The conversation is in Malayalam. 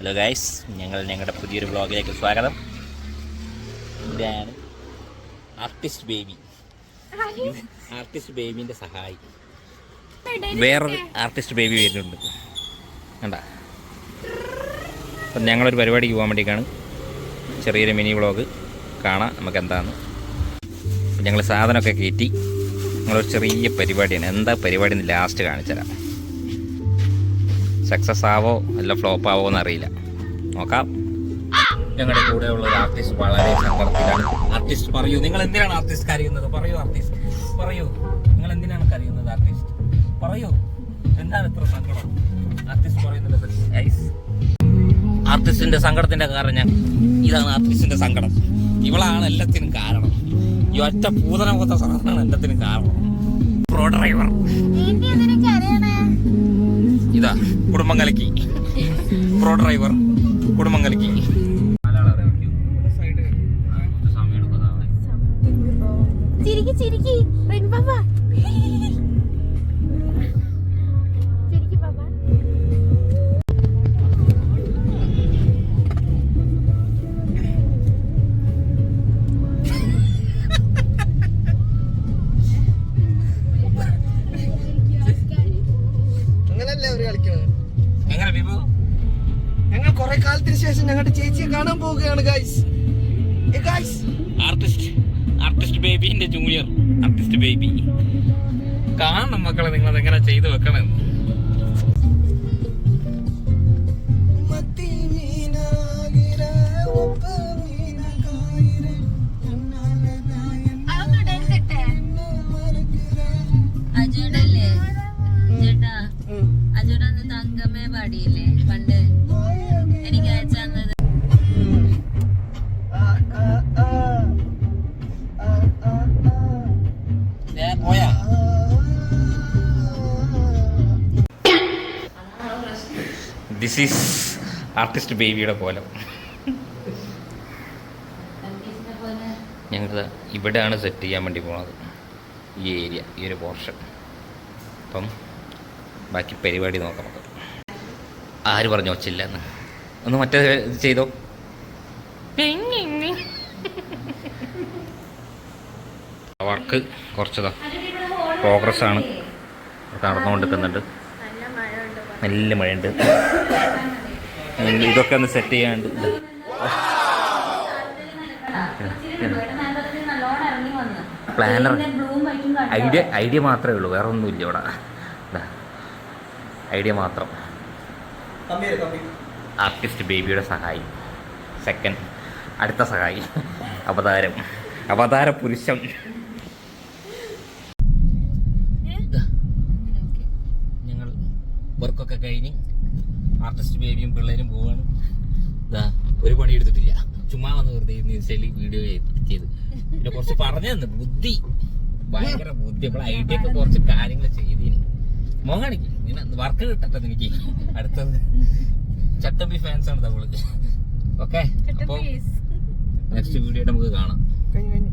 ഹലോ ഗൈസ് ഞങ്ങൾ ഞങ്ങളുടെ പുതിയൊരു വ്ളോഗിലേക്ക് സ്വാഗതം. ഇതാണ് ആർട്ടിസ്റ്റ് ബേബി ആർട്ടിസ്റ്റ് ബേബിന്റെ സഹായി. വേറൊരു ആർട്ടിസ്റ്റ് ബേബി വരുന്നുണ്ട്. കണ്ട? അപ്പം ഞങ്ങളൊരു പരിപാടിക്ക് പോകാൻ വേണ്ടിയിട്ടാണ് ചെറിയൊരു മിനി വ്ളോഗ് കാണാം നമുക്ക് എന്താണെന്ന് ഞങ്ങൾ സാധനമൊക്കെ കയറ്റി. ഞങ്ങളൊരു ചെറിയ പരിപാടിയാണ്. എന്താ പരിപാടി ലാസ്റ്റ് കാണിച്ചു തരാം സക്സസ് ആവോ അല്ല ഫ്ലോപ്പ് ആവോ എന്നറിയില്ല. നോക്കാം. ഞങ്ങളുടെ കൂടെ ഉള്ള ഒരു ആർട്ടിസ്റ്റ് വളരെ സങ്കടത്തിലാണ്. ആർട്ടിസ്റ്റ് പറയൂ. നിങ്ങൾ എന്തിനാണ് ആർട്ടിസ്റ്റ് കരയുന്നത്? പറയൂ ആർട്ടിസ്റ്റ് പറയൂ. നിങ്ങൾ എന്തിനാണ് കരയുന്നത് ആർട്ടിസ്റ്റ് പറയൂ. എന്താണ് ഇത്ര സങ്കടം? ആർട്ടിസ്റ്റ് പറയുന്നത് ആർട്ടിസ്റ്റിന്റെ സങ്കടത്തിന്റെ കാരണം ഞാൻ ഇതാണ് ആർട്ടിസ്റ്റിന്റെ സങ്കടം. ഇവളാണ് എല്ലാത്തിനും കാരണം. ഈ ഒറ്റ പൂതന പോത്ത സാധനമാണ് എല്ലാത്തിനും കാരണം. പ്രോ ഡ്രൈവർ ഇതാ കുടുംബം പ്രോ ഡ്രൈവർ കുടുംബം കലക്കി ചിരിക്കി. ചിരിക്കി അങ്ങനല്ലേ അവർ കളിക്കുന്നത് എങ്ങനെ ബിബു? ഞങ്ങൾ കുറെ കാലത്തിന് ശേഷം ഞങ്ങളുടെ ചേച്ചിയെ കാണാൻ പോവുകയാണ് ഗൈസ് ഗൈസ് ആർട്ടിസ്റ്റ് ആർട്ടിസ്റ്റ് ബേബിന്റെ ജൂനിയർ ആർട്ടിസ്റ്റ് ബേബി കാണണം മക്കളെ നിങ്ങൾ എങ്ങനെ ചെയ്തു വെക്കണം അന്ന് തങ്കമ്മേ പാടിയില്ലേ? പണ്ട് എനിക്ക് അയച്ചു തന്നത്. ദിസ് ഈസ് ആർട്ടിസ്റ്റ് ബേബിയുടെ കോലം. ഞങ്ങൾ ഇവിടെയാണ് സെറ്റ് ചെയ്യാൻ വേണ്ടി പോണത്. ഈ ഏരിയ ഈ ഒരു പോർഷൻ അപ്പം ബാക്കി പരിപാടി നോക്കാം നമുക്ക്. ആര് പറഞ്ഞു വച്ചില്ല എന്ന്. ഒന്ന് മറ്റേ ചെയ്തോ. വർക്ക് കുറച്ചതാ. പ്രോഗ്രസ് ആണ് നടന്നുകൊണ്ടിരിക്കുന്നുണ്ട്. നല്ല മഴയുണ്ട്. ഇതൊക്കെ ഒന്ന് സെറ്റ് ചെയ്യാണ്ട് പ്ലാനർ. ഐഡിയ ഐഡിയ മാത്രമേ ഉള്ളൂ. വേറെ ഒന്നുമില്ല ഇവിടെ ഐഡിയ മാത്രം. ആർട്ടിസ്റ്റ് ബേബിയുടെ സഹായി. സെക്കൻഡ് അടുത്ത സഹായി. അവതാരം. അവതാര പുരുഷൻ ഞങ്ങൾ വർക്കൊക്കെ കഴിഞ്ഞ് ആർട്ടിസ്റ്റ് ബേബിയും പിള്ളേരും പോവാണ്. ഇതാ ഒരു പണി എടുത്തിട്ടില്ല. ചുമ്മാ വന്ന് വെറുതെ ഇൻസ്റ്റയിൽ വീഡിയോ ചെയ്ത് പിന്നെ കുറച്ച് പറഞ്ഞു തന്നു. ബുദ്ധി. ഭയങ്കര ബുദ്ധി. അപ്പോൾ ഐഡിയ ഒക്കെ കുറച്ച് കാര്യങ്ങൾ ചെയ്തിന്. മോങ്ങാണിക്ക് ഇങ്ങനെ വർക്ക് കിട്ടട്ടെ നിനക്ക്. അടുത്തത് ചട്ടമ്പി ഫാൻസ് ആണ് തവൾ ഓക്കെ അപ്പോൾ നെക്സ്റ്റ് വീഡിയോ നമുക്ക് കാണാം. കഴിഞ്ഞു കഴിഞ്ഞു.